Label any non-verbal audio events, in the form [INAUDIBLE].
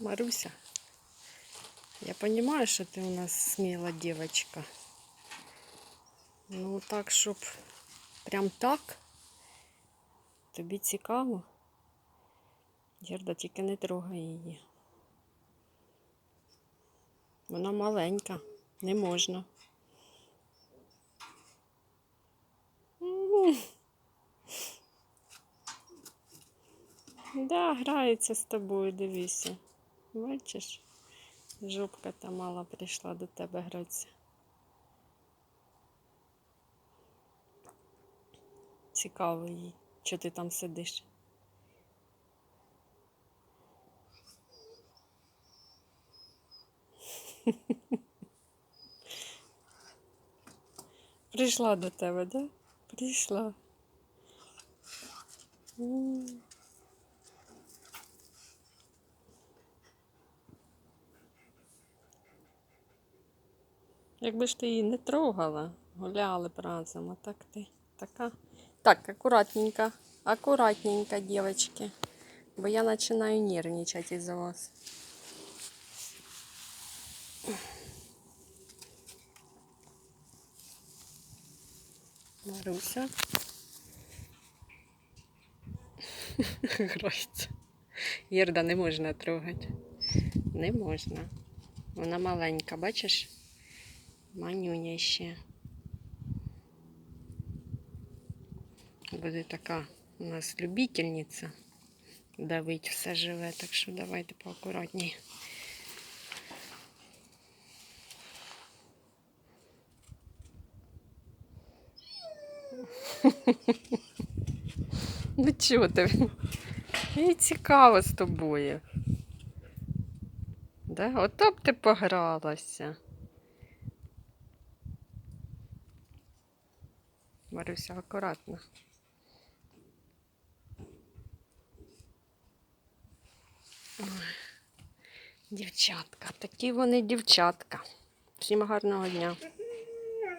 Маруся, я понимаю, что ты у нас смелая девочка. Ну так, щоб прям так. Тобі цікаво. Герда, тільки не трогай її. Вона маленька, не можна. Да, грається з тобою, дивися. Бачиш? Жопка та мала прийшла до тебе гратися. Цікаво їй, що ти там сидиш. Прийшла до тебе, да? Прийшла. Якби ж ти її не трогала, гуляли б разом, а так ти така. Так, акуратненько, акуратненько, девочки. Бо я починаю нервничать із-за вас. Маруся. [LAUGHS] Грається. Єрда не можна трогати. Не можна. Вона маленька, бачиш? Манюня ще. Буде така у нас любительниця. Давить все живе, так що давайте поакуратніше. [LAUGHS] Ну чого ти? Мені цікаво з тобою. Да? Ото б ти погралася. Маруся, акуратно. Дівчатка, такі вони дівчатка. Всім гарного дня.